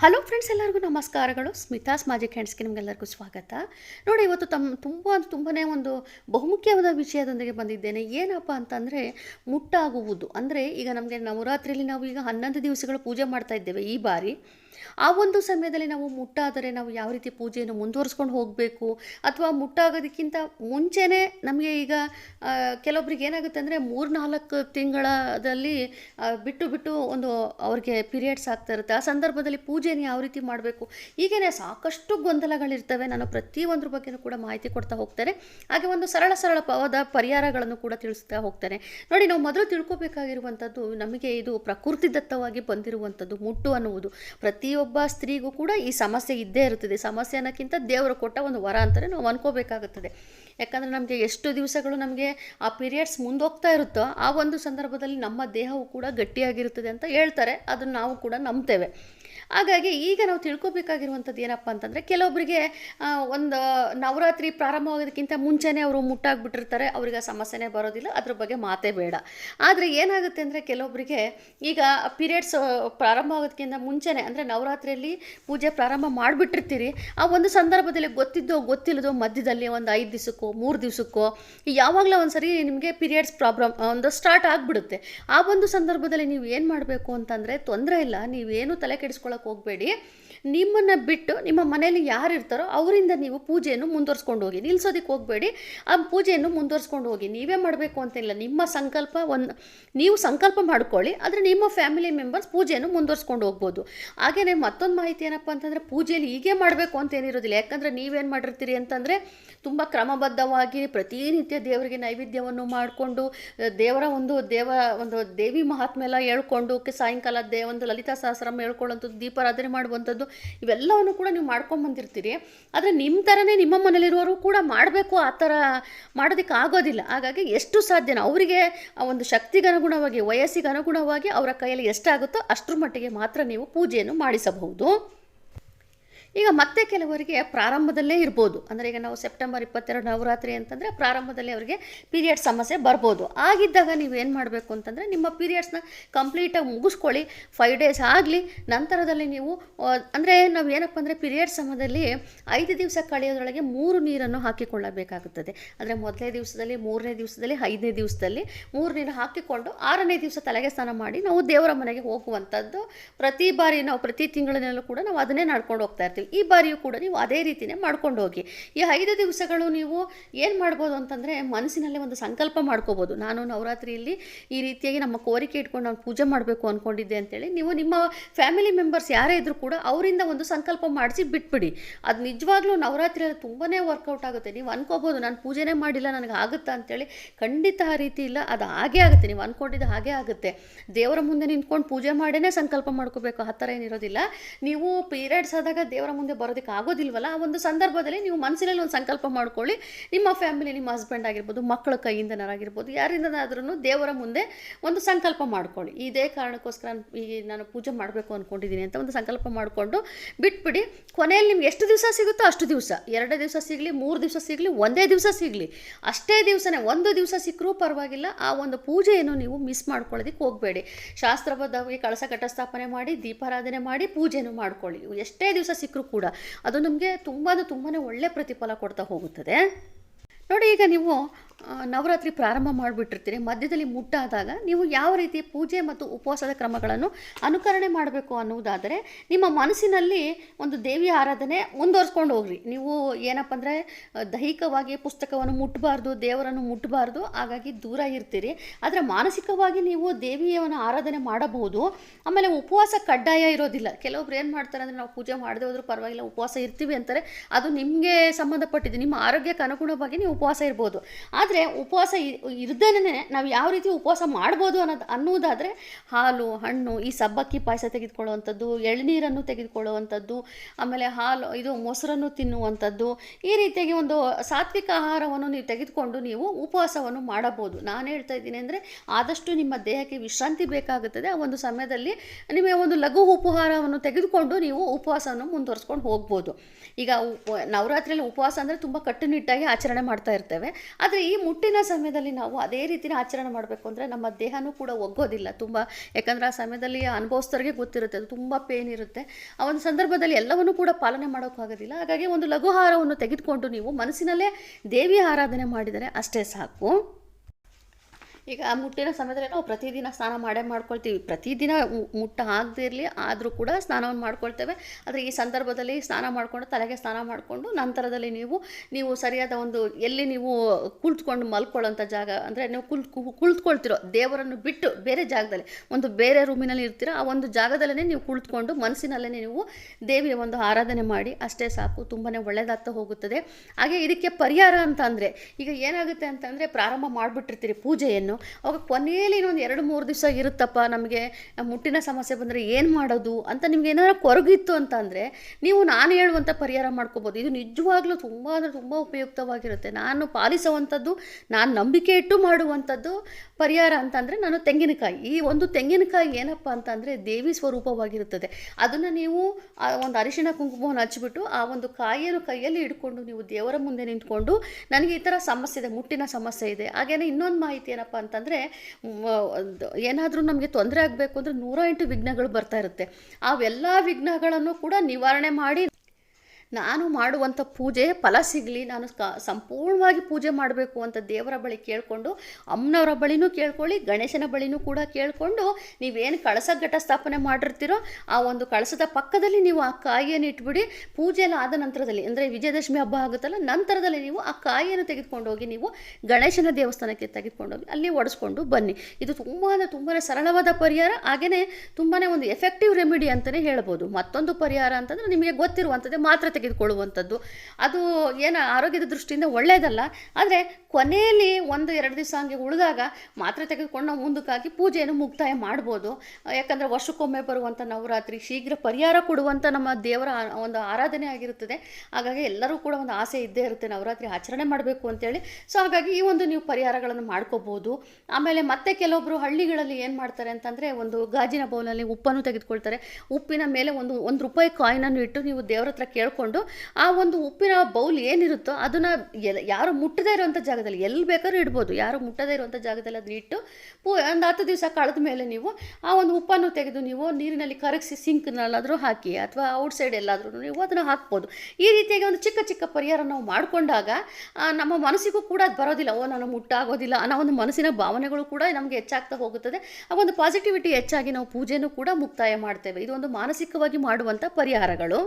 Hello friends ಎಲ್ಲರಿಗೂ ನಮಸ್ಕಾರಗಳು. Smitha's magic ಹ್ಯಾಂಡ್ಸ್ಗೆ ನಿಮಗೆಲ್ಲರಿಗೂ ಸ್ವಾಗತ. ನೋಡಿ, ಇವತ್ತು ತಮ್ಮ ತುಂಬ ತುಂಬನೇ ಒಂದು ಬಹುಮುಖ್ಯವಾದ ವಿಷಯದೊಂದಿಗೆ ಬಂದಿದ್ದೇನೆ. ಏನಪ್ಪ ಅಂತಂದರೆ, ಮುಟ್ಟಾಗುವುದು. ಅಂದರೆ ಈಗ ನಮಗೆ ನವರಾತ್ರಿಯಲ್ಲಿ ನಾವು ಈಗ ಹನ್ನೊಂದು ದಿವಸಗಳು ಪೂಜೆ ಮಾಡ್ತಾ ಇದ್ದೇವೆ ಈ ಬಾರಿ. ಆ ಒಂದು ಸಮಯದಲ್ಲಿ ನಾವು ಮುಟ್ಟಾದರೆ ನಾವು ಯಾವ ರೀತಿ ಪೂಜೆಯನ್ನು ಮುಂದುವರಿಸ್ಕೊಂಡು ಹೋಗಬೇಕು? ಅಥವಾ ಮುಟ್ಟಾಗೋದಕ್ಕಿಂತ ಮುಂಚೆನೇ ನಮಗೆ ಈಗ ಕೆಲವೊಬ್ರಿಗೆ ಏನಾಗುತ್ತೆ ಅಂದರೆ ಮೂರ್ನಾಲ್ಕು ತಿಂಗಳಲ್ಲಿ ಆ, ಬಿಟ್ಟು ಬಿಟ್ಟು ಒಂದು ಅವ್ರಿಗೆ ಪೀರಿಯಡ್ಸ್ ಆಗ್ತಾ ಇರುತ್ತೆ. ಆ ಸಂದರ್ಭದಲ್ಲಿ ಪೂಜೆಯನ್ನು ಯಾವ ರೀತಿ ಮಾಡಬೇಕು? ಹೀಗೇನೆ ಸಾಕಷ್ಟು ಗೊಂದಲಗಳಿರ್ತವೆ. ನಾನು ಪ್ರತಿಯೊಂದ್ರ ಬಗ್ಗೆನೂ ಕೂಡ ಮಾಹಿತಿ ಕೊಡ್ತಾ ಹೋಗ್ತಾರೆ ಹಾಗೆ ಒಂದು ಸರಳ ಸರಳ ಪವಾದ ಪರಿಹಾರಗಳನ್ನು ಕೂಡ ತಿಳಿಸ್ತಾ ಹೋಗ್ತಾರೆ ನೋಡಿ ನಾವು ಮೊದಲು ತಿಳ್ಕೊಬೇಕಾಗಿರುವಂಥದ್ದು ನಮಗೆ ಇದು ಪ್ರಕೃತಿದತ್ತವಾಗಿ ಬಂದಿರುವಂಥದ್ದು ಮುಟ್ಟು ಅನ್ನುವುದು. ಪ್ರತಿಯೊಬ್ಬ ಸ್ತ್ರೀಗೂ ಕೂಡ ಈ ಸಮಸ್ಯೆ ಇದ್ದೇ ಇರುತ್ತದೆ. ಸಮಸ್ಯೆ ಅನ್ನೋಕ್ಕಿಂತ ದೇವರು ಕೊಟ್ಟ ಒಂದು ವರ ಅಂತಲೇ ನಾವು ಅನ್ಕೋಬೇಕಾಗುತ್ತದೆ. ಯಾಕಂದರೆ ನಮಗೆ ಎಷ್ಟು ದಿವಸಗಳು ನಮಗೆ ಆ ಪೀರಿಯಡ್ಸ್ ಮುಂದೋಗ್ತಾ ಇರುತ್ತೋ ಆ ಒಂದು ಸಂದರ್ಭದಲ್ಲಿ ನಮ್ಮ ದೇಹವು ಕೂಡ ಗಟ್ಟಿಯಾಗಿರುತ್ತದೆ ಅಂತ ಹೇಳ್ತಾರೆ. ಅದನ್ನು ನಾವು ಕೂಡ ನಂಬ್ತೇವೆ. ಹಾಗಾಗಿ ಈಗ ನಾವು ತಿಳ್ಕೊಬೇಕಾಗಿರುವಂಥದ್ದು ಏನಪ್ಪ ಅಂತಂದರೆ ಕೆಲವೊಬ್ಬರಿಗೆ ಒಂದು ನವರಾತ್ರಿ ಪ್ರಾರಂಭವಾಗೋದಕ್ಕಿಂತ ಮುಂಚೆನೇ ಅವರು ಮುಟ್ಟಾಗ್ಬಿಟ್ಟಿರ್ತಾರೆ. ಅವ್ರಿಗೆ ಆ ಸಮಸ್ಯೆನೇ ಬರೋದಿಲ್ಲ. ಅದ್ರ ಬಗ್ಗೆ ಮಾತೇ ಬೇಡ. ಆದರೆ ಏನಾಗುತ್ತೆ ಅಂದರೆ ಕೆಲವೊಬ್ಬರಿಗೆ ಈಗ ಪೀರಿಯಡ್ಸ್ ಪ್ರಾರಂಭ ಆಗೋದಕ್ಕಿಂತ ಮುಂಚೆನೇ, ಅಂದರೆ ನವರಾತ್ರಿಯಲ್ಲಿ ಪೂಜೆ ಪ್ರಾರಂಭ ಮಾಡಿಬಿಟ್ಟಿರ್ತೀರಿ. ಆ ಒಂದು ಸಂದರ್ಭದಲ್ಲಿ ಗೊತ್ತಿದ್ದೋ ಗೊತ್ತಿಲ್ಲದೋ ಮಧ್ಯದಲ್ಲಿ ಒಂದು ಐದು ದಿವಸಕ್ಕೋ ಮೂರು ದಿವಸಕ್ಕೋ ಯಾವಾಗಲೂ ಒಂದು ಸರಿ ನಿಮಗೆ ಪೀರಿಯಡ್ಸ್ ಪ್ರಾಬ್ಲಮ್ ಒಂದು ಸ್ಟಾರ್ಟ್ ಆಗಿಬಿಡುತ್ತೆ. ಆ ಒಂದು ಸಂದರ್ಭದಲ್ಲಿ ನೀವು ಏನು ಮಾಡಬೇಕು ಅಂತಂದರೆ ತೊಂದರೆ ಇಲ್ಲ, ನೀವೇನು ತಲೆ ಕೆಡಿಸ್ಕೊಳ್ಳೋಕೆ ಹೋಗಬೇಡಿ. ನಿಮ್ಮನ್ನು ಬಿಟ್ಟು ನಿಮ್ಮ ಮನೆಯಲ್ಲಿ ಯಾರು ಇರ್ತಾರೋ ಅವರಿಂದ ನೀವು ಪೂಜೆಯನ್ನು ಮುಂದುವರ್ಸ್ಕೊಂಡು ಹೋಗಿ. ನಿಲ್ಸೋದಕ್ಕೆ ಹೋಗಬೇಡಿ. ಆ ಪೂಜೆಯನ್ನು ಮುಂದುವರ್ಸ್ಕೊಂಡು ಹೋಗಿ. ನೀವೇ ಮಾಡಬೇಕು ಅಂತಿಲ್ಲ ನಿಮ್ಮ ಸಂಕಲ್ಪ ಒಂದು ನೀವು ಸಂಕಲ್ಪ ಮಾಡ್ಕೊಳ್ಳಿ, ಆದರೆ ನಿಮ್ಮ ಫ್ಯಾಮಿಲಿ ಮೆಂಬರ್ಸ್ ಪೂಜೆಯನ್ನು ಮುಂದುವರ್ಸ್ಕೊಂಡು ಹೋಗ್ಬೋದು. ಹಾಗೆಯೇ ಮತ್ತೊಂದು ಮಾಹಿತಿ ಏನಪ್ಪ ಅಂತಂದರೆ, ಪೂಜೆಯಲ್ಲಿ ಹೀಗೆ ಮಾಡಬೇಕು ಅಂತ ಏನಿರೋದಿಲ್ಲ. ಯಾಕಂದರೆ ನೀವೇನು ಮಾಡಿರ್ತೀರಿ ಅಂತಂದರೆ, ತುಂಬ ಕ್ರಮಬದ್ಧವಾಗಿ ಪ್ರತಿನಿತ್ಯ ದೇವರಿಗೆ ನೈವೇದ್ಯವನ್ನು ಮಾಡಿಕೊಂಡು, ದೇವರ ಒಂದು ದೇವ, ಒಂದು ದೇವಿ ಮಹಾತ್ಮೆ ಎಲ್ಲ ಹೇಳ್ಕೊಂಡು, ಸಾಯಂಕಾಲ ದೇ ಒಂದು ಲಲಿತಾ ಸಹಸ್ರಮ ಹೇಳ್ಕೊಳ್ಳೋಂಥದ್ದು, ದೀಪಾರಾಧನೆ ಮಾಡುವಂಥದ್ದು ಇವೆಲ್ಲವನ್ನು ಕೂಡ ನೀವು ಮಾಡ್ಕೊಂಡು ಬಂದಿರ್ತೀರಿ. ಆದರೆ ನಿಮ್ಮ ಥರನೇ ನಿಮ್ಮ ಮನೇಲಿರುವವರು ಕೂಡ ಮಾಡಬೇಕು ಆ ಥರ ಮಾಡೋದಕ್ಕೆ ಆಗೋದಿಲ್ಲ. ಹಾಗಾಗಿ ಎಷ್ಟು ಸಾಧ್ಯನೋ ಅವರಿಗೆ ಆ ಒಂದು ಶಕ್ತಿಗೆ ಅನುಗುಣವಾಗಿ, ವಯಸ್ಸಿಗೆ ಅನುಗುಣವಾಗಿ ಅವರ ಕೈಯಲ್ಲಿ ಎಷ್ಟಾಗುತ್ತೋ ಅಷ್ಟರ ಮಟ್ಟಿಗೆ ಮಾತ್ರ ನೀವು ಪೂಜೆಯನ್ನು ಮಾಡಿಸಬಹುದು. ಈಗ ಮತ್ತೆ ಕೆಲವರಿಗೆ ಪ್ರಾರಂಭದಲ್ಲೇ ಇರ್ಬೋದು. ಅಂದರೆ ಈಗ ನಾವು ಸೆಪ್ಟೆಂಬರ್ ಇಪ್ಪತ್ತೆರಡು ನವರಾತ್ರಿ ಅಂತಂದರೆ ಪ್ರಾರಂಭದಲ್ಲಿ ಅವರಿಗೆ ಪೀರಿಯಡ್ ಸಮಸ್ಯೆ ಬರ್ಬೋದು. ಆಗಿದ್ದಾಗ ನೀವು ಏನು ಮಾಡಬೇಕು ಅಂತಂದರೆ ನಿಮ್ಮ ಪೀರಿಯಡ್ಸ್ನ ಕಂಪ್ಲೀಟಾಗಿ ಮುಗಿಸ್ಕೊಳ್ಳಿ. ಫೈವ್ ಡೇಸ್ ಆಗಲಿ, ನಂತರದಲ್ಲಿ ನೀವು ಅಂದರೆ ನಾವು ಏನಪ್ಪ ಅಂದರೆ ಪೀರಿಯಡ್ ಸಮಯದಲ್ಲಿ ಐದು ದಿವಸ ಕಳೆಯೋದ್ರೊಳಗೆ ಮೂರು ನೀರನ್ನು ಹಾಕಿಕೊಳ್ಳಬೇಕಾಗುತ್ತದೆ. ಅಂದರೆ ಮೊದಲನೇ ದಿವಸದಲ್ಲಿ, ಮೂರನೇ ದಿವಸದಲ್ಲಿ, ಐದನೇ ದಿವಸದಲ್ಲಿ ಮೂರು ನೀರು ಹಾಕಿಕೊಂಡು ಆರನೇ ದಿವಸ ತಲೆಗೆ ಸ್ನಾನ ಮಾಡಿ ನಾವು ದೇವರ ಮನೆಗೆ ಹೋಗುವಂಥದ್ದು. ಪ್ರತಿ ಬಾರಿ ನಾವು ಪ್ರತಿ ತಿಂಗಳಿನಲ್ಲೂ ಕೂಡ ನಾವು ಅದನ್ನೇ ನಡ್ಕೊಂಡು ಹೋಗ್ತಾ ಇರ್ತೀವಿ. ಈ ಬಾರಿಯೂ ಕೂಡ ನೀವು ಅದೇ ರೀತಿಯೇ ಮಾಡ್ಕೊಂಡು ಹೋಗಿ. ಈ ಐದು ದಿವಸಗಳು ನೀವು ಏನು ಮಾಡ್ಬೋದು ಅಂತಂದರೆ ಮನಸ್ಸಿನಲ್ಲೇ ಒಂದು ಸಂಕಲ್ಪ ಮಾಡ್ಕೋಬೋದು. ನಾನು ನವರಾತ್ರಿಯಲ್ಲಿ ಈ ರೀತಿಯಾಗಿ ನಮ್ಮ ಕೋರಿಕೆ ಇಟ್ಕೊಂಡು ನಾನು ಪೂಜೆ ಮಾಡಬೇಕು ಅಂದ್ಕೊಂಡಿದ್ದೆ ಅಂತೇಳಿ ನೀವು ನಿಮ್ಮ ಫ್ಯಾಮಿಲಿ ಮೆಂಬರ್ಸ್ ಯಾರೇ ಇದ್ದರೂ ಕೂಡ ಅವರಿಂದ ಒಂದು ಸಂಕಲ್ಪ ಮಾಡಿಸಿ ಬಿಟ್ಬಿಡಿ. ಅದು ನಿಜವಾಗ್ಲೂ ನವರಾತ್ರಿಯಲ್ಲಿ ತುಂಬಾ ವರ್ಕೌಟ್ ಆಗುತ್ತೆ. ನೀವು ಅನ್ಕೋಬೋದು ನಾನು ಪೂಜೆನೇ ಮಾಡಿಲ್ಲ, ನನಗೆ ಆಗುತ್ತಾ ಅಂತೇಳಿ. ಖಂಡಿತ ಆ ರೀತಿ ಇಲ್ಲ. ಅದು ಹಾಗೇ ಆಗುತ್ತೆ. ನೀವು ಅಂದ್ಕೊಂಡಿದ್ದು ಹಾಗೇ ಆಗುತ್ತೆ. ದೇವರ ಮುಂದೆ ನಿಂತ್ಕೊಂಡು ಪೂಜೆ ಮಾಡೇ ಸಂಕಲ್ಪ ಮಾಡ್ಕೋಬೇಕು. ಆ ಥರ ಏನಿರೋದಿಲ್ಲ. ನೀವು ಪೀರಿಯಡ್ಸ್ ಆದಾಗ ದೇವರ ಮುಂದೆ ಬರೋದಕ್ಕೆ ಆಗೋದಿಲ್ವಲ್ಲ? ಆ ಒಂದು ಸಂದರ್ಭದಲ್ಲಿ ನೀವು ಮನಸ್ಸಿನಲ್ಲಿ ಒಂದು ಸಂಕಲ್ಪ ಮಾಡ್ಕೊಳ್ಳಿ. ನಿಮ್ಮ ಫ್ಯಾಮಿಲಿ ನಿಮ್ಮ ಹಸ್ಬೆಂಡ್ ಆಗಿರ್ಬೋದು, ಮಕ್ಕಳ ಕೈಯಿಂದನಾಗಿರ್ಬೋದು ಯಾರಿಂದನಾದ್ರೂ ದೇವರ ಮುಂದೆ ಒಂದು ಸಂಕಲ್ಪ ಮಾಡ್ಕೊಳ್ಳಿ. ಇದೇ ಕಾರಣಕ್ಕೋಸ್ಕರ ಈ ನಾನು ಪೂಜೆ ಮಾಡಬೇಕು ಅಂದ್ಕೊಂಡಿದ್ದೀನಿ ಅಂತ ಒಂದು ಸಂಕಲ್ಪ ಮಾಡಿಕೊಂಡು ಬಿಟ್ಬಿಡಿ. ಕೊನೆಯಲ್ಲಿ ನಿಮ್ಗೆ ಎಷ್ಟು ದಿವಸ ಸಿಗುತ್ತೋ ಅಷ್ಟು ದಿವಸ. ಎರಡೇ ದಿವಸ ಸಿಗಲಿ, ಮೂರು ದಿವಸ ಸಿಗಲಿ, ಒಂದೇ ದಿವಸ ಸಿಗಲಿ. ಅಷ್ಟೇ ದಿವಸನೇ ಒಂದು ದಿವಸ ಸಿಕ್ಕರೂ ಪರವಾಗಿಲ್ಲ. ಆ ಒಂದು ಪೂಜೆಯನ್ನು ನೀವು ಮಿಸ್ ಮಾಡ್ಕೊಳ್ಳೋದಕ್ಕೆ ಹೋಗಬೇಡಿ. ಶಾಸ್ತ್ರಬದ್ಧವಾಗಿ ಕಳಸ ಘಟಸ್ಥಾಪನೆ ಮಾಡಿ, ದೀಪಾರಾಧನೆ ಮಾಡಿ, ಪೂಜೆಯನ್ನು ಮಾಡ್ಕೊಳ್ಳಿ. ಎಷ್ಟೇ ದಿವಸ ಸಿಕ್ಕರೂ ಕೂಡ. ಅದು ನಮಗೆ ತುಂಬಾ ತುಂಬಾ ಒಳ್ಳೆ ಪ್ರತಿಫಲ ಕೊಡ್ತಾ ಹೋಗುತ್ತದೆ. ನೋಡಿ, ಈಗ ನೀವು ನವರಾತ್ರಿ ಪ್ರಾರಂಭ ಮಾಡಿಬಿಟ್ಟಿರ್ತೀರಿ, ಮಧ್ಯದಲ್ಲಿ ಮುಟ್ಟಾದಾಗ ನೀವು ಯಾವ ರೀತಿ ಪೂಜೆ ಮತ್ತು ಉಪವಾಸದ ಕ್ರಮಗಳನ್ನು ಅನುಕರಣೆ ಮಾಡಬೇಕು ಅನ್ನುವುದಾದರೆ, ನಿಮ್ಮ ಮನಸ್ಸಿನಲ್ಲಿ ಒಂದು ದೇವಿಯ ಆರಾಧನೆ ಮುಂದುವರ್ಸ್ಕೊಂಡು ಹೋಗ್ರಿ. ನೀವು ಏನಪ್ಪ ಅಂದರೆ ದೈಹಿಕವಾಗಿ ಪುಸ್ತಕವನ್ನು ಮುಟ್ಟಬಾರ್ದು ದೇವರನ್ನು ಮುಟ್ಟಬಾರ್ದು ಹಾಗಾಗಿ ದೂರ ಇರ್ತೀರಿ. ಆದರೆ ಮಾನಸಿಕವಾಗಿ ನೀವು ದೇವಿಯವನ್ನು ಆರಾಧನೆ ಮಾಡಬಹುದು. ಆಮೇಲೆ ಉಪವಾಸ ಕಡ್ಡಾಯ ಇರೋದಿಲ್ಲ. ಕೆಲವೊಬ್ರು ಏನು ಮಾಡ್ತಾರೆ ಅಂದರೆ, ನಾವು ಪೂಜೆ ಮಾಡದೆ ಹೋದ್ರೂ ಪರವಾಗಿಲ್ಲ, ಉಪವಾಸ ಇರ್ತೀವಿ ಅಂತಾರೆ. ಅದು ನಿಮಗೆ ಸಂಬಂಧಪಟ್ಟಿದ್ದು, ನಿಮ್ಮ ಆರೋಗ್ಯಕ್ಕೆ ಅನುಗುಣವಾಗಿ ನೀವು ಉಪವಾಸ ಇರ್ಬೋದು. ಆದರೆ ಉಪವಾಸ ಇರ್ದೇನೆ ನಾವು ಯಾವ ರೀತಿ ಉಪವಾಸ ಮಾಡ್ಬೋದು ಅನ್ನೋದು ಅನ್ನೋದಾದರೆ ಹಾಲು, ಹಣ್ಣು, ಈ ಸಬ್ಬಕ್ಕಿ ಪಾಯಸ ತೆಗೆದುಕೊಳ್ಳುವಂಥದ್ದು, ಎಳ್ನೀರನ್ನು ತೆಗೆದುಕೊಳ್ಳುವಂಥದ್ದು, ಆಮೇಲೆ ಹಾಲು, ಇದು ಮೊಸರನ್ನು ತಿನ್ನುವಂಥದ್ದು, ಈ ರೀತಿಯಾಗಿ ಒಂದು ಸಾತ್ವಿಕ ಆಹಾರವನ್ನು ನೀವು ತೆಗೆದುಕೊಂಡು ನೀವು ಉಪವಾಸವನ್ನು ಮಾಡಬಹುದು. ನಾನು ಹೇಳ್ತಾ ಇದ್ದೀನಿ ಅಂದರೆ ಆದಷ್ಟು ನಿಮ್ಮ ದೇಹಕ್ಕೆ ವಿಶ್ರಾಂತಿ ಬೇಕಾಗುತ್ತದೆ. ಆ ಒಂದು ಸಮಯದಲ್ಲಿ ನಿಮಗೆ ಒಂದು ಲಘು ಉಪಹಾರವನ್ನು ತೆಗೆದುಕೊಂಡು ನೀವು ಉಪವಾಸವನ್ನು ಮುಂದುವರಿಸ್ಕೊಂಡು ಹೋಗ್ಬೋದು. ಈಗ ನವರಾತ್ರಿಯಲ್ಲಿ ಉಪವಾಸ ಅಂದರೆ ತುಂಬ ಕಟ್ಟುನಿಟ್ಟಾಗಿ ಆಚರಣೆ ಮಾಡ್ತಾ ಇರ್ತೇವೆ. ಆದರೆ ಈ ಮುಟ್ಟಿನ ಸಮಯದಲ್ಲಿ ನಾವು ಅದೇ ರೀತಿನ ಆಚರಣೆ ಮಾಡಬೇಕು ಅಂದರೆ ನಮ್ಮ ದೇಹನೂ ಕೂಡ ಒಗ್ಗೋದಿಲ್ಲ ತುಂಬ. ಯಾಕಂದರೆ ಆ ಸಮಯದಲ್ಲಿ ಅನುಭವಿಸ್ತವ್ರಿಗೆ ಗೊತ್ತಿರುತ್ತೆ, ಅದು ತುಂಬ ಪೇನ್ ಇರುತ್ತೆ. ಆ ಒಂದು ಸಂದರ್ಭದಲ್ಲಿ ಎಲ್ಲವನ್ನೂ ಕೂಡ ಪಾಲನೆ ಮಾಡೋಕ್ಕಾಗೋದಿಲ್ಲ ಹಾಗಾಗಿ ಒಂದು ಲಘುಹಾರವನ್ನು ತೆಗೆದುಕೊಂಡು ನೀವು ಮನಸ್ಸಿನಲ್ಲೇ ದೇವಿ ಆರಾಧನೆ ಮಾಡಿದರೆ ಅಷ್ಟೇ ಸಾಕು. ಈಗ ಆ ಮುಟ್ಟಿನ ಸಮಯದಲ್ಲಿ ನಾವು ಪ್ರತಿದಿನ ಸ್ನಾನ ಮಾಡೇ ಮಾಡ್ಕೊಳ್ತೀವಿ. ಪ್ರತಿದಿನ ಮುಟ್ಟ ಆಗದೇ ಇರಲಿ, ಆದರೂ ಕೂಡ ಸ್ನಾನವನ್ನು ಮಾಡ್ಕೊಳ್ತೇವೆ. ಆದರೆ ಈ ಸಂದರ್ಭದಲ್ಲಿ ಸ್ನಾನ ಮಾಡಿಕೊಂಡು ತಲೆಗೆ ಸ್ನಾನ ಮಾಡಿಕೊಂಡು ನಂತರದಲ್ಲಿ ನೀವು ನೀವು ಸರಿಯಾದ ಒಂದು ಎಲ್ಲಿ ನೀವು ಕುಳಿತುಕೊಂಡು ಮಲ್ಕೊಳ್ಳೋಂಥ ಜಾಗ, ಅಂದರೆ ನೀವು ಕುಳಿತು ಕುಳಿತುಕೊಳ್ತಿರೋ ದೇವರನ್ನು ಬಿಟ್ಟು ಬೇರೆ ಜಾಗದಲ್ಲಿ, ಒಂದು ಬೇರೆ ರೂಮಿನಲ್ಲಿ ಇರ್ತೀರ, ಆ ಒಂದು ಜಾಗದಲ್ಲೇ ನೀವು ಕುಳಿತುಕೊಂಡು ಮನಸ್ಸಿನಲ್ಲೇ ನೀವು ದೇವಿಯ ಒಂದು ಆರಾಧನೆ ಮಾಡಿ, ಅಷ್ಟೇ ಸಾಕು ತುಂಬಾ ಒಳ್ಳೆಯದಾಗ್ತಾ ಹೋಗುತ್ತದೆ. ಹಾಗೆ ಇದಕ್ಕೆ ಪರಿಹಾರ ಅಂತ ಈಗ ಏನಾಗುತ್ತೆ ಅಂತಂದರೆ ಪ್ರಾರಂಭ ಮಾಡಿಬಿಟ್ಟಿರ್ತೀರಿ ಪೂಜೆಯನ್ನು ಅವಾಗ ಕೊನೆಯಲ್ಲಿ ಇನ್ನೊಂದು ಎರಡು ಮೂರು ದಿವಸ ಇರುತ್ತಪ್ಪ, ನಮಗೆ ಮುಟ್ಟಿನ ಸಮಸ್ಯೆ ಬಂದರೆ ಏನು ಮಾಡೋದು ಅಂತ ನಿಮ್ಗೆ ಏನಾದ್ರು ಕೊರಗಿತ್ತು ಅಂತ ಅಂದರೆ ನೀವು ನಾನು ಹೇಳುವಂಥ ಪರಿಹಾರ ಮಾಡ್ಕೋಬೋದು. ಇದು ನಿಜವಾಗ್ಲೂ ತುಂಬ ಅಂದರೆ ತುಂಬ ಉಪಯುಕ್ತವಾಗಿರುತ್ತೆ. ನಾನು ಪಾಲಿಸುವಂಥದ್ದು, ನಾನು ನಂಬಿಕೆ ಇಟ್ಟು ಮಾಡುವಂಥದ್ದು ಪರಿಹಾರ ಅಂತಂದರೆ ನಾನು ತೆಂಗಿನಕಾಯಿ. ಈ ಒಂದು ತೆಂಗಿನಕಾಯಿ ಏನಪ್ಪ ಅಂತಂದರೆ ದೇವಿ ಸ್ವರೂಪವಾಗಿರುತ್ತದೆ. ಅದನ್ನು ನೀವು ಒಂದು ಅರಿಶಿಣ ಕುಂಕುಮವನ್ನು ಹಚ್ಚಿಬಿಟ್ಟು ಆ ಒಂದು ಕಾಯಿಯನ್ನು ಕೈಯಲ್ಲಿ ಹಿಡ್ಕೊಂಡು ನೀವು ದೇವರ ಮುಂದೆ ನಿಂತ್ಕೊಂಡು, ನನಗೆ ಈ ಥರ ಸಮಸ್ಯೆ ಇದೆ, ಮುಟ್ಟಿನ ಸಮಸ್ಯೆ ಇದೆ. ಹಾಗೇನೆ ಇನ್ನೊಂದು ಮಾಹಿತಿ ಏನಪ್ಪ ಅಂತಂದರೆ ಏನಾದರೂ ನಮಗೆ ತೊಂದರೆ ಆಗಬೇಕು ಅಂದರೆ ನೂರ ಎಂಟು ವಿಘ್ನಗಳು ಬರ್ತಾ ಇರುತ್ತೆ. ಅವೆಲ್ಲ ವಿಘ್ನಗಳನ್ನು ಕೂಡ ನಿವಾರಣೆ ಮಾಡಿ ನಾನು ಮಾಡುವಂಥ ಪೂಜೆ ಫಲ ಸಿಗಲಿ, ನಾನು ಸಂಪೂರ್ಣವಾಗಿ ಪೂಜೆ ಮಾಡಬೇಕು ಅಂತ ದೇವರ ಬಳಿ ಕೇಳಿಕೊಂಡು, ಅಮ್ಮನವರ ಬಳಿನೂ ಕೇಳ್ಕೊಳ್ಳಿ, ಗಣೇಶನ ಬಳಿನೂ ಕೂಡ ಕೇಳಿಕೊಂಡು, ನೀವೇನು ಕಳಸ ಘಟ ಸ್ಥಾಪನೆ ಮಾಡಿರ್ತೀರೋ, ಆ ಒಂದು ಕಳಸದ ಪಕ್ಕದಲ್ಲಿ ನೀವು ಆ ಕಾಯಿಯನ್ನು ಇಟ್ಬಿಡಿ ಪೂಜೆ ಆದ ನಂತರದಲ್ಲಿ, ಅಂದರೆ ವಿಜಯದಶಮಿ ಹಬ್ಬ ಆಗುತ್ತಲ್ಲ, ನಂತರದಲ್ಲಿ ನೀವು ಆ ಕಾಯಿಯನ್ನು ತೆಗೆದುಕೊಂಡು ಹೋಗಿ ನೀವು ಗಣೇಶನ ದೇವಸ್ಥಾನಕ್ಕೆ ತೆಗೆದುಕೊಂಡು ಹೋಗಿ ಅಲ್ಲಿ ಒಡಿಸ್ಕೊಂಡು ಬನ್ನಿ. ಇದು ತುಂಬ ತುಂಬಾ ಸರಳವಾದ ಪರಿಹಾರ ಹಾಗೆಯೇ ತುಂಬಾ ಒಂದು ಎಫೆಕ್ಟಿವ್ ರೆಮಿಡಿ ಅಂತಲೇ ಹೇಳ್ಬೋದು. ಮತ್ತೊಂದು ಪರಿಹಾರ ಅಂತಂದರೆ ನಿಮಗೆ ಗೊತ್ತಿರುವಂಥದ್ದೇ ಮಾತ್ರೆ ತೆಗೆದುಕೊಳ್ಳುವಂಥದ್ದು. ಅದು ಏನು ಆರೋಗ್ಯದ ದೃಷ್ಟಿಯಿಂದ ಒಳ್ಳೆಯದಲ್ಲ ಆದರೆ ಕೊನೆಯಲ್ಲಿ ಒಂದು ಎರಡು ದಿವಸ ಹಂಗೆ ಉಳಿದಾಗ ಮಾತ್ರೆ ತೆಗೆದುಕೊಂಡು ನಾವು ಮುಂದಕ್ಕಾಗಿ ಪೂಜೆಯನ್ನು ಮುಕ್ತಾಯ ಮಾಡ್ಬೋದು. ಯಾಕಂದರೆ ವರ್ಷಕ್ಕೊಮ್ಮೆ ಬರುವಂಥ ನವರಾತ್ರಿ ಶೀಘ್ರ ಪರಿಹಾರ ಕೊಡುವಂಥ ನಮ್ಮ ದೇವರ ಒಂದು ಆರಾಧನೆ ಆಗಿರುತ್ತದೆ. ಹಾಗಾಗಿ ಎಲ್ಲರೂ ಕೂಡ ಒಂದು ಆಸೆ ಇದ್ದೇ ಇರುತ್ತೆ ನವರಾತ್ರಿ ಆಚರಣೆ ಮಾಡಬೇಕು ಅಂತೇಳಿ. ಸೊ ಹಾಗಾಗಿ ಈ ಒಂದು ನೀವು ಪರಿಹಾರಗಳನ್ನು ಮಾಡ್ಕೋಬೋದು. ಆಮೇಲೆ ಮತ್ತೆ ಕೆಲವೊಬ್ಬರು ಹಳ್ಳಿಗಳಲ್ಲಿ ಏನು ಮಾಡ್ತಾರೆ ಅಂತಂದರೆ ಒಂದು ಗಾಜಿನ ಬೌಲಲ್ಲಿ ಉಪ್ಪನ್ನು ತೆಗೆದುಕೊಳ್ತಾರೆ. ಉಪ್ಪಿನ ಮೇಲೆ ಒಂದು ಒಂದು ರೂಪಾಯಿ ಕಾಯಿನನ್ನು ಇಟ್ಟು ನೀವು ದೇವರ ಹತ್ರ ಕೇಳಿಕೊಂಡು ಆ ಒಂದು ಉಪ್ಪಿನ ಬೌಲ್ ಏನಿರುತ್ತೋ ಅದನ್ನು ಎಲ್ ಯಾರು ಮುಟ್ಟದೇ ಇರುವಂಥ ಜಾಗದಲ್ಲಿ ಎಲ್ಲಿ ಬೇಕಾದ್ರೂ ಇಡ್ಬೋದು. ಯಾರು ಮುಟ್ಟದೇ ಇರುವಂಥ ಜಾಗದಲ್ಲಿ ಅದನ್ನ ಇಟ್ಟು ಪೂ ಒಂದು ಹತ್ತು ದಿವಸ ಕಳೆದ ಮೇಲೆ ನೀವು ಆ ಒಂದು ಉಪ್ಪನ್ನು ತೆಗೆದು ನೀವು ನೀರಿನಲ್ಲಿ ಕರಗಿಸಿ ಸಿಂಕ್ನಲ್ಲಾದರೂ ಹಾಕಿ ಅಥವಾ ಔಟ್ಸೈಡ್ ಎಲ್ಲಾದರೂ ನೀವು ಅದನ್ನು ಹಾಕ್ಬೋದು. ಈ ರೀತಿಯಾಗಿ ಒಂದು ಚಿಕ್ಕ ಚಿಕ್ಕ ಪರಿಹಾರ ನಾವು ಮಾಡಿಕೊಂಡಾಗ ನಮ್ಮ ಮನಸ್ಸಿಗೂ ಕೂಡ ಅದು ಬರೋದಿಲ್ಲ. ಓ, ನಾನು ಮುಟ್ಟಾಗೋದಿಲ್ಲ ಅನ್ನೋ ಒಂದು ಮನಸ್ಸಿನ ಭಾವನೆಗಳು ಕೂಡ ನಮಗೆ ಹೆಚ್ಚಾಗ್ತಾ ಹೋಗುತ್ತದೆ. ಆ ಒಂದು ಪಾಸಿಟಿವಿಟಿ ಹೆಚ್ಚಾಗಿ ನಾವು ಪೂಜೆನೂ ಕೂಡ ಮುಕ್ತಾಯ ಮಾಡ್ತೇವೆ. ಇದು ಒಂದು ಮಾನಸಿಕವಾಗಿ ಮಾಡುವಂಥ ಪರಿಹಾರಗಳು.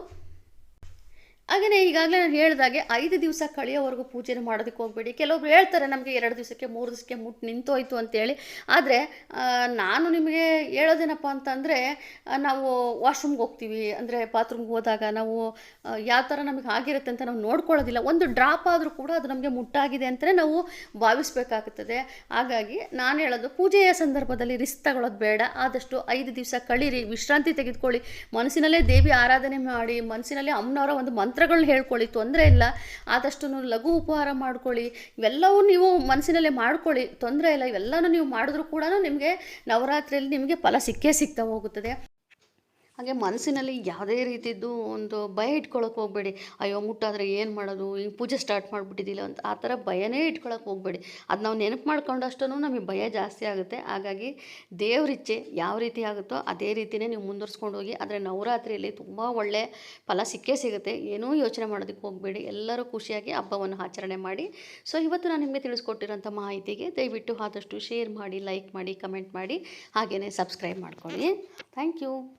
ಹಾಗೆಯೇ ಈಗಾಗಲೇ ನಾನು ಹೇಳಿದಾಗೆ ಐದು ದಿವಸ ಕಳೆಯೋವರೆಗೂ ಪೂಜೆ ಮಾಡೋದಕ್ಕೆ ಹೋಗಬೇಡಿ. ಕೆಲವೊಬ್ರು ಹೇಳ್ತಾರೆ ನಮಗೆ ಎರಡು ದಿವಸಕ್ಕೆ, ಮೂರು ದಿವಸಕ್ಕೆ ಮುಟ್ಟು ನಿಂತೋಯ್ತು ಅಂತೇಳಿ. ಆದರೆ ನಾನು ನಿಮಗೆ ಹೇಳೋದೇನಪ್ಪ ಅಂತಂದರೆ ನಾವು ವಾಶ್ರೂಮ್ಗೆ ಹೋಗ್ತೀವಿ. ಅಂದರೆ ಬಾತ್ರೂಮ್ಗೆ ಹೋದಾಗ ನಾವು ಯಾವ ಥರ ನಮಗೆ ಆಗಿರುತ್ತೆ ಅಂತ ನಾವು ನೋಡ್ಕೊಳ್ಳೋದಿಲ್ಲ. ಒಂದು ಡ್ರಾಪ್ ಆದರೂ ಕೂಡ ಅದು ನಮಗೆ ಮುಟ್ಟಾಗಿದೆ ಅಂತಲೇ ನಾವು ಭಾವಿಸ್ಬೇಕಾಗುತ್ತದೆ ಹಾಗಾಗಿ ನಾನು ಹೇಳೋದು ಪೂಜೆಯ ಸಂದರ್ಭದಲ್ಲಿ ರಿಸ್ಕ್ ತಗೊಳ್ಳೋದು ಬೇಡ. ಆದಷ್ಟು ಐದು ದಿವಸ ಕಳೀರಿ, ವಿಶ್ರಾಂತಿ ತೆಗೆದುಕೊಳ್ಳಿ. ಮನಸ್ಸಿನಲ್ಲೇ ದೇವಿ ಆರಾಧನೆ ಮಾಡಿ, ಮನಸ್ಸಿನಲ್ಲೇ ಅಮ್ಮನವರ ಒಂದು ಮಂತ್ರಗಳನ್ನ ಹೇಳ್ಕೊಳ್ಳಿ ತೊಂದರೆ ಇಲ್ಲ ಆದಷ್ಟು ಲಘು ಉಪಹಾರ ಮಾಡ್ಕೊಳ್ಳಿ, ಇವೆಲ್ಲವೂ ನೀವು ಮನಸ್ಸಿನಲ್ಲೇ ಮಾಡ್ಕೊಳ್ಳಿ, ತೊಂದರೆ ಇಲ್ಲ, ಇವೆಲ್ಲನೂ ನೀವು ಮಾಡಿದ್ರೂ ಕೂಡ ನಿಮಗೆ ನವರಾತ್ರಿಯಲ್ಲಿ ನಿಮಗೆ ಫಲ ಸಿಕ್ಕೇ ಸಿಗ್ತಾ ಹೋಗುತ್ತದೆ. ಹಾಗೆ ಮನಸ್ಸಿನಲ್ಲಿ ಯಾವುದೇ ರೀತಿದ್ದು ಒಂದು ಭಯ ಇಟ್ಕೊಳಕ್ಕೆ ಹೋಗಬೇಡಿ. ಅಯ್ಯೋ, ಮುಟ್ಟಾದರೆ ಏನು ಮಾಡೋದು? ಈ ಪೂಜೆ ಸ್ಟಾರ್ಟ್ ಮಾಡಿಬಿಟ್ಟಿದ್ದಿಲ್ಲ ಅಂತ ಆ ಥರ ಭಯನೇ ಇಟ್ಕೊಳಕ್ಕೆ ಹೋಗಬೇಡಿ. ಅದು ನಾವು ನೆನಪು ಮಾಡ್ಕೊಂಡಷ್ಟು ನಮಗೆ ಭಯ ಜಾಸ್ತಿ ಆಗುತ್ತೆ. ಹಾಗಾಗಿ ದೇವರಿಚ್ಛೆ ಯಾವ ರೀತಿ ಆಗುತ್ತೋ ಅದೇ ರೀತಿಯೇ ನೀವು ಮುಂದುವರ್ಸ್ಕೊಂಡು ಹೋಗಿ ಆದರೆ ನವರಾತ್ರಿಯಲ್ಲಿ ತುಂಬ ಒಳ್ಳೆ ಫಲ ಸಿಕ್ಕೇ ಸಿಗುತ್ತೆ. ಏನೂ ಯೋಚನೆ ಮಾಡೋದಕ್ಕೆ ಹೋಗಬೇಡಿ. ಎಲ್ಲರೂ ಖುಷಿಯಾಗಿ ಹಬ್ಬವನ್ನು ಆಚರಣೆ ಮಾಡಿ. ಸೊ, ಇವತ್ತು ನಾನು ನಿಮಗೆ ತಿಳಿಸ್ಕೊಟ್ಟಿರೋಂಥ ಮಾಹಿತಿಗೆ ದಯವಿಟ್ಟು ಆದಷ್ಟು ಶೇರ್ ಮಾಡಿ, ಲೈಕ್ ಮಾಡಿ, ಕಮೆಂಟ್ ಮಾಡಿ. ಹಾಗೆಯೇ ಸಬ್ಸ್ಕ್ರೈಬ್ ಮಾಡ್ಕೊಳ್ಳಿ. Thank you.